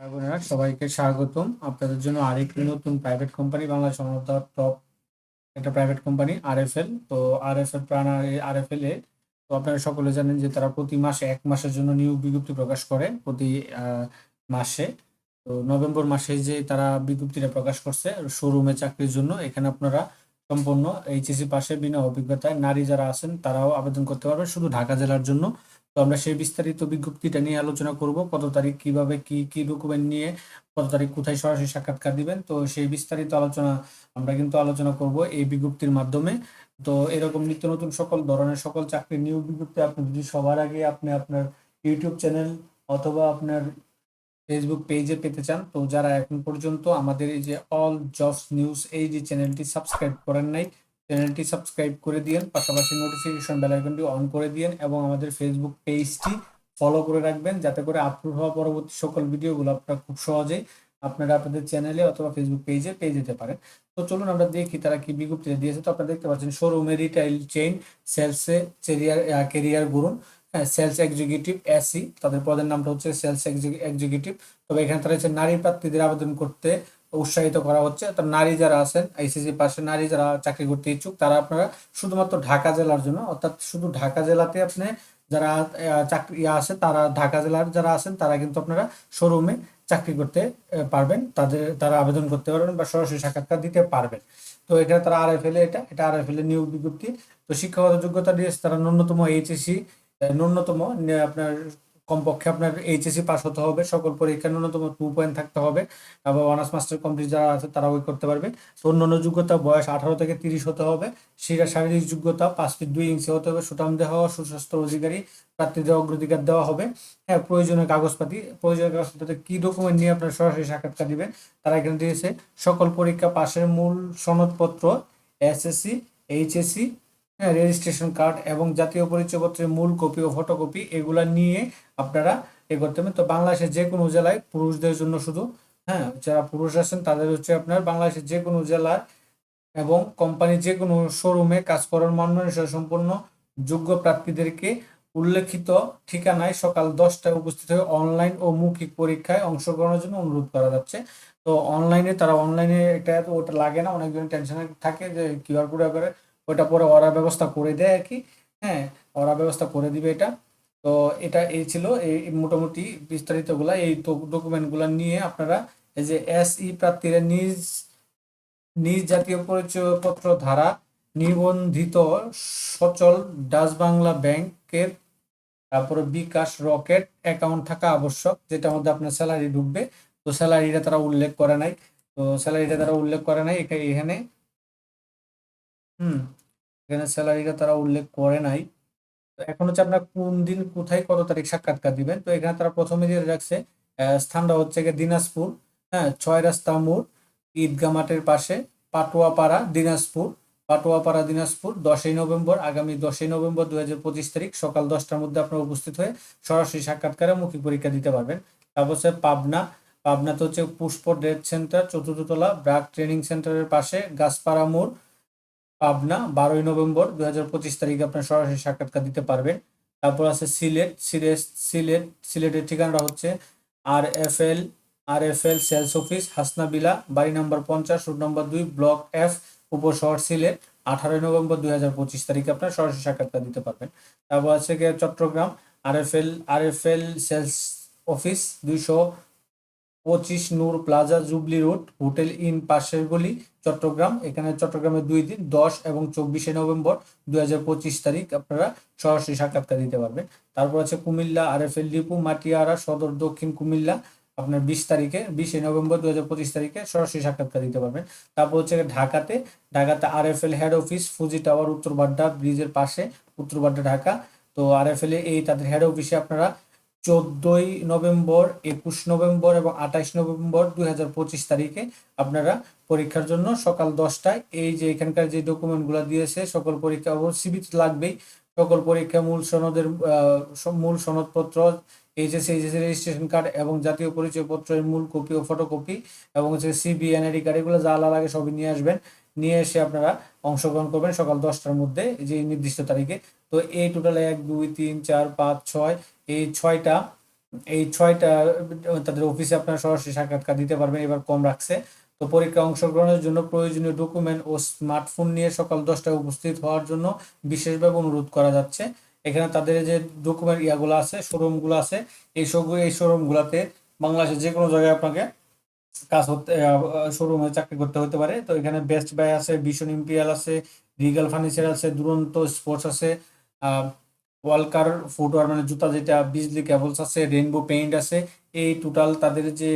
বোনেরা সবাইকে স্বাগতম। আপনাদের জন্য আরেকটি নতুন প্রাইভেট কোম্পানি বাংলাদেশ অন্যতম টপ একটা প্রাইভেট কোম্পানি আরএফএল তো আরএফএল প্রাণ আরএফএল এ, তো আপনারা সকলে জানেন যে তারা প্রতি মাসে এক মাসের জন্য নিয়োগ বিজ্ঞপ্তি প্রকাশ করে, প্রতি মাসে। তো নভেম্বর মাসে যে তারা বিজ্ঞপ্তিটা প্রকাশ করছে, শোরুমে চাকরির জন্য, এখানে আপনারা সম্পূর্ণ এইচএসসি পাশে, বিনা অভিজ্ঞতায় নারী যারা আছেন, তারাও আবেদন করতে পারবেন শুধু ঢাকা জেলার জন্য। তো আমরা সেই বিস্তারিত বিজ্ঞপ্তিটা নিয়ে আলোচনা করব, কত তারিখ, কীভাবে, কি কি ডকুমেন্ট নিয়ে, কত তারিখ, কোথায় সরাসরি সাক্ষাৎকার দিবেন। তো সেই বিস্তারিত আলোচনা আমরা কিন্তু আলোচনা করব এই বিজ্ঞপ্তির মাধ্যমে। তো এরকম নিত্য নতুন সকল ধরনের সকল চাকরির নিয়োগ বিজ্ঞপ্তি আপনি যদি সবার আগে আপনি আপনার ইউটিউব চ্যানেল অথবা আপনার ফেসবুক পেজে পেতে চান, তো যারা এখন পর্যন্ত আমাদের এই যে অল জবস নিউজ এই যে চ্যানেলটি সাবস্ক্রাইব করেন নাই চ্যানেলটি সাবস্ক্রাইব করে দিয়েন, পাশাপাশি নোটিফিকেশন বেল আইকনটি অন করে দিয়েন এবং আমাদের ফেসবুক পেজটি ফলো করে রাখবেন যাতে করে আপলোড হওয়া পরবর্তী সকল ভিডিওগুলো আপনারা খুব সহজেই আপনারা আপনাদের চ্যানেলে অথবা ফেসবুক পেজে পেয়ে যেতে পারেন। তো চলুন আমরা দেখি তারা কি বিজ্ঞপ্তিটা দিয়েছে। তো আপনারা দেখতে পাচ্ছেন শোরুমে রিটেইল চেইন সেলসে কেরিয়ার কেরিয়ার গুরুন সেলস এক্সিকিউটিভ এসি তাদের পদের নামটা হচ্ছে সেলস এক্সিকিউটিভ তবে এখানে তারা হচ্ছে নারী প্রার্থীদের আবেদন করতে উৎসাহিত করা হচ্ছে। তো নারী যারা আছেন আইসিসি পাশে নারী যারা চাকরি করতে ইচ্ছুক, তারা আপনারা শুধুমাত্র ঢাকা জেলার জন্য, অর্থাৎ শুধু ঢাকা জেলাতে আপনি যারা চাকরি আছে, তারা ঢাকা জেলার যারা আছেন, তারা কিন্তু আপনারা শোরুমে চাকরি করতে পারবেন। তাদের, তারা আবেদন করতে পারবেন বা সরাসরি সাক্ষাৎকার দিতে পারবেন। তো এখানে তারা আর এফ এল এটা এটা আর এফ এল নিয়োগ বিজ্ঞপ্তি। তো শিক্ষাগত যোগ্যতা দিয়েছে তারা ন্যূনতম এইচএসি ন্যূনতম আপনার কমপক্ষে আপনার এইচএসসি পাস হতে হবে, সকল পরীক্ষা ন্যূনতম টু পয়েন্ট থাকতে হবে আবার অনার্স মাস্টার কমপ্লিট যারা আছে তারা ওই করতে পারবে। তো অন্যান্য যোগ্যতা বয়স আঠারো থেকে তিরিশ হতে হবে সেটা শারীরিক যোগ্যতা পাঁচ ফিট দুই ইঞ্চি হতে হবে, সুঠাম দেহ, সুস্বাস্থ্য অধিকারী প্রার্থীদের অগ্রাধিকার দেওয়া হবে। হ্যাঁ প্রয়োজনীয় কাগজপাতি, প্রয়োজনীয় কাগজপাতিতে কি ডকুমেন্ট নিয়ে আপনার সরাসরি সাক্ষাৎকার দিবেন, তারা এখানে দিয়েছে, সকল পরীক্ষা পাশের মূল সনদপত্র এসএসসি এইচএসসি হ্যাঁ রেজিস্ট্রেশন কার্ড এবং জাতীয় পরিচয়পত্রের মূল কপি ও ফটোকপি এগুলা নিয়ে আপনারা এ করতে হবে। তো বাংলাদেশের যে কোনো জেলায় পুরুষদের জন্য শুধু হ্যাঁ যারা পুরুষ আছেন তাদের হচ্ছে আপনার বাংলাদেশের যে কোনো জেলার এবং কোম্পানির যে কোনো শোরুমে কাজ করার মানসহ সম্পূর্ণ যোগ্য প্রার্থীদেরকে উল্লেখিত ঠিকানায় সকাল দশটায় উপস্থিত হয়ে অনলাইন ও মৌখিক পরীক্ষায় অংশগ্রহণের জন্য অনুরোধ করা যাচ্ছে। তো অনলাইনে তারা অনলাইনে এটা ওটা লাগে না অনেকজন টেনশনে থাকে যে কিউআর কোড করে ওটা পরে ওরা ব্যবস্থা করে দেয় আর কি। হ্যাঁ ওরা ব্যবস্থা করে দিবে এটা। তো এটা এই ছিল এই মোটামুটি বিস্তারিতগুলা, এই ডকুমেন্টগুলো নিয়ে আপনারা এই যে এস ই প্রার্থীরা নিজ নিজ জাতীয় পরিচয়পত্র ধারা নিবন্ধিত সচল ডাচ বাংলা ব্যাংকের, তারপরে বিকাশ রকেট অ্যাকাউন্ট থাকা আবশ্যক, যেটার মধ্যে আপনার স্যালারি ঢুকবে। তো স্যালারিটা তারা উল্লেখ করে নাই। তো স্যালারিটা তারা উল্লেখ করে নাই এখা- এখানে, হুম, এখানে স্যালারিটা তারা উল্লেখ করে নাই। এখন হচ্ছে আপনার কোন দিন কোথায় কত তারিখ সাক্ষাৎকার দিবেন? তো এখানে তারা প্রথমে দিয়ে রাখছে স্থানটা হচ্ছে গিয়ে দিনাজপুর হ্যাঁ ছয় রাস্তা মোড় ঈদগা মাঠের পাশে, পাটোয়াপাড়া, দিনাজপুর, পাটুয়াপাড়া, দিনাজপুর, দশই নভেম্বর, আগামী দশই নভেম্বর দুই হাজার পঁচিশ তারিখ সকাল দশটার মধ্যে আপনারা উপস্থিত হয়ে সরাসরি সাক্ষাৎকারে মৌখিক পরীক্ষা দিতে পারবেন। তারপর হচ্ছে পাবনা, পাবনাতে হচ্ছে পুষ্প ডেট সেন্টার, চতুর্থতলা ব্রাক ট্রেনিং সেন্টারের পাশে, গাছপাড়া মোড় পাবনা, বারোই নভেম্বর দুই হাজার পঁচিশ তারিখে আপনার সরাসরি সাক্ষাৎকার দিতে পারবেন। তারপর আছে সিলেট সিলেট সিলেট, সিলেটের ঠিকানাটা হচ্ছে R F L R F L sales office, Hasnabila, বাড়ি নম্বর পঞ্চাশ, রুট নম্বর দুই, ব্লক এফ উপশহর সিলেট। আঠারোই নভেম্বর দুই হাজার পঁচিশ তারিখে আপনার সরাসরি সাক্ষাৎকার দিতে পারবেন। তারপর আছে Chittagong R F L R F L sales office, দুইশো পঁচিশ Noor plaza jubilee road, hotel inn পাশের গলি, চট্টগ্রাম। এখানে চট্টগ্রামে দুই দিন, দশ এবং চব্বিশে নভেম্বর দুই হাজার পঁচিশ তারিখ আপনারা সরাসরি সাক্ষাৎকার দিতে পারবেন। তারপর আছে কুমিল্লা আর এফ এল ডিপু, মাটিয়ারা, সদর দক্ষিণ কুমিল্লা। আপনার বিশ তারিখে, বিশে নভেম্বর দু হাজার পঁচিশ তারিখে সরাসরি সাক্ষাৎকার দিতে পারবেন। তারপর হচ্ছে ঢাকাতে ঢাকাতে R F L head office Fuji tower Uttar Badda, ব্রিজের পাশে, উত্তর বাড্ডা, ঢাকা। তো আর এফ এল এই তাদের হেড অফিসে আপনারা চোদ্দই নভেম্বর, একুশ নভেম্বর এবং আঠাইশ নভেম্বর দুই হাজার পঁচিশ তারিখে আপনারা পরীক্ষার জন্য সকাল দশটায় এই যে এখানকার যে ডকুমেন্টগুলো দিয়েছে, সকল পরীক্ষা সিবি লাগবেই। সকল পরীক্ষা, মূল সনদের মূল সনদপত্র এইচএসসি এইচএসসি রেজিস্ট্রেশন কার্ড এবং জাতীয় পরিচয়পত্রের মূল কপি ও ফটোকপি এবং হচ্ছে সিবি এনআইডি কার্ড এগুলো যা লাগে সবই নিয়ে আসবেন। নিয়ে এসে আপনারা অংশগ্রহণ করবেন সকাল দশটার মধ্যে, যে নির্দিষ্ট তারিখে। তো এই টোটাল এক, দুই, তিন, চার, পাঁচ, ছয় এই ছয়টা এই ছয়টা, তাদের অফিসে আপনারা সরাসরি সাক্ষাৎকার দিতে পারবেন, এবার কম রাখছে। তো পরীক্ষায় অংশগ্রহণের জন্য প্রয়োজনীয় ডকুমেন্ট ও স্মার্টফোন নিয়ে সকাল দশটায় উপস্থিত হওয়ার জন্য বিশেষভাবে অনুরোধ করা যাচ্ছে। এখানে তাদের যে ডকুমেন্ট ইয়াগুলো আছে শোরুমগুলো আছে, এই সব এই শোরুমগুলোতে বাংলাদেশের যে কোনো জায়গায় আপনাকে কাজ করতে শোরুমে চাকরি করতে হতে পারে। তো এখানে বেস্ট বাই আছে ভীষণ ইম্পিয়াল আছে রিগাল ফার্নিচার আছে, দুরন্ত স্পোর্টস আছে ওয়ালকার ফুটওয়ার মানে জুতা যেটা, বিজলি কেবলস আছে রেইনবো পেইন্ট আছে, এই টোটাল তাদের যে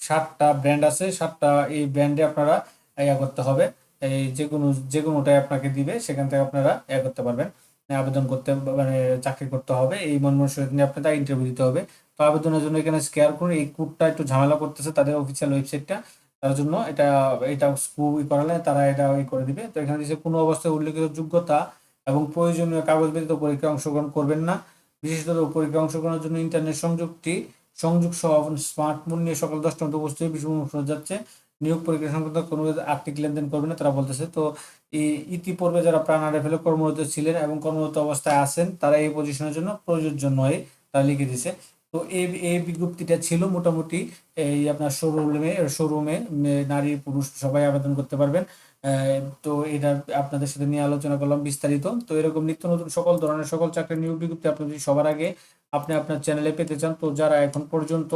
সাতটা ব্র্যান্ড আছে, সাতটা এই ব্র্যান্ডে আপনারা ইয়া করতে হবে। এই যে কোনো, যে কোনোটাই আপনাকে দিবে, সেখান থেকে আপনারা ইয়া করতে পারবেন। আবেদন করতে মানে চাকরি করতে হবে। এই মন নিয়ে আপনাদের ইন্টারভিউ দিতে হবে। তো আবেদনের জন্য এখানে স্কেয়ার করুন। এই কোডটা একটু ঝামেলা করতেছে তাদের অফিসিয়াল ওয়েবসাইটটা তার জন্য এটা এটা স্কু করালে তারা এটা ই করে দিবে। তো এখানে দিচ্ছে কোনো অবস্থায় উল্লেখিত যোগ্যতা এবং প্রয়োজনীয় কাগজ ব্যতীত পরীক্ষায় অংশগ্রহণ করবেন না। বিশেষত পরীক্ষায় অংশগ্রহণের জন্য ইন্টারনেট সংযুক্তি সংযোগ সহ স্মার্টফোন নিয়ে সকাল দশটা মধ্যে উপস্থিত বিষয় শোনা যাচ্ছে। নিয়োগ পরীক্ষা সংক্রান্ত কোনো আর্থিক লেনদেন করবে না, তারা বলতেছে। তো ইতিপূর্বে যারা প্রাণ হারিয়ে ফেলে কর্মরত ছিলেন এবং কর্মরত অবস্থায় আছেন, তারা এই পজিশনের জন্য প্রযোজ্য নয়, তারা লিখে দিছে। তো এই এই বিজ্ঞপ্তিটা ছিল মোটামুটি এই আপনার শোরুমে শোরুমে নারী পুরুষ সবাই আবেদন করতে পারবেন। তো এটা আপনাদের সাথে নিয়ে আলোচনা করলাম বিস্তারিত। তো এরকম নিত্য নতুন সকল ধরনের সকল চাকরির নিয়োগ বিজ্ঞপ্তি আপনি যদি সবার আগে আপনি আপনার চ্যানেলে পেতে চান, তো যারা এখন পর্যন্ত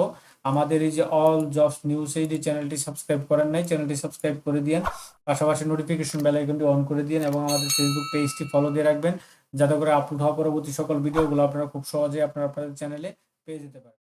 আমাদের এই যে অল জবস নিউজ এই যে চ্যানেলটি সাবস্ক্রাইব করেন নাই চ্যানেলটি সাবস্ক্রাইব করে দিন পাশাপাশি নোটিফিকেশন বেল আইকনটি অন করে দিন এবং আমাদের ফেসবুক পেজটি ফলো দিয়ে রাখবেন, যাতে করে আপলোড হওয়া পরবর্তী সকল ভিডিওগুলো আপনারা খুব সহজে আপনার আপনাদের চ্যানেলে পেয়ে যেতে পারেন।